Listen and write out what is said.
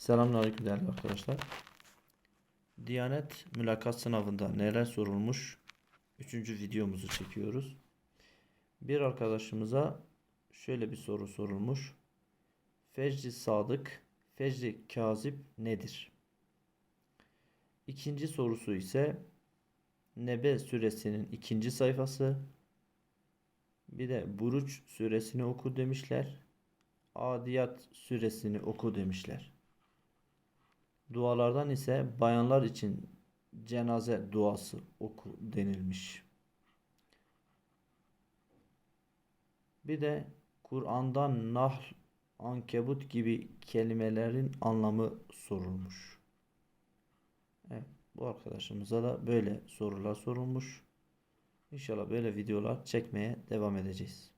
Selamünaleyküm değerli arkadaşlar. Diyanet mülakat sınavında neler sorulmuş? Üçüncü videomuzu çekiyoruz. Bir arkadaşımıza şöyle bir soru sorulmuş. Fecri sadık, fecri kazip nedir? İkinci sorusu ise Nebe suresinin ikinci sayfası. Bir de Buruç suresini oku demişler. Adiyat suresini oku demişler. Dualardan ise bayanlar için cenaze duası oku denilmiş. Bir de Kur'an'dan Nahl, Ankebut gibi kelimelerin anlamı sorulmuş. Evet, bu arkadaşımıza da böyle sorular sorulmuş. İnşallah böyle videolar çekmeye devam edeceğiz.